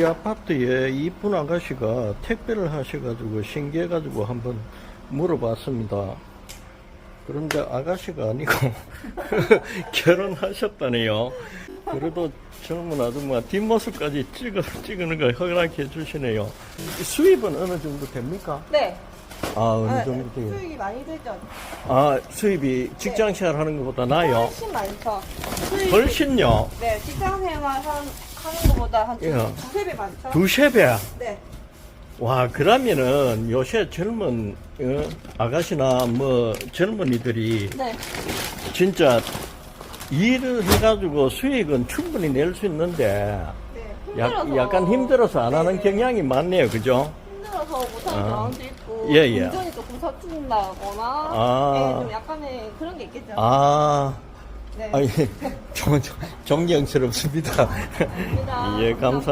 이 아파트에 이쁜 아가씨가 택배를 하셔가지고 신기해가지고 한번 물어봤습니다. 그런데 아가씨가 아니고 결혼하셨다네요. 그래도 젊은 아줌마 뒷모습까지 찍어, 찍는 걸 허락해 주시네요. 수입은 어느 정도 됩니까? 네. 아, 어느 아, 정도 돼요? 수익이 많이 되죠. 아, 수입이 직장 생활 하는 것보다 나아요? 훨씬 많죠. 수익이- 훨씬요? 예. 네, 직장 생활 한, 하는 것보다 한 야. 두, 두세 배 많죠. 두세 배? 네. 와, 그러면은 요새 젊은 어, 아가씨나 뭐 젊은이들이 네. 진짜 일을 해가지고 수익은 충분히 낼 수 있는데 네. 약, 힘들어서. 약간 힘들어서 안 하는 네. 경향이 많네요. 그죠? 힘들어서 못하는 아. 경우도 있고. 예, 예. 운전이 조금 서툰다거나. 아. 네, 좀 약간의 그런 게 있겠죠. 아, 네. 아니, 정, 정- 존경스럽습니다. 감사합니다. 예, 감사합니다.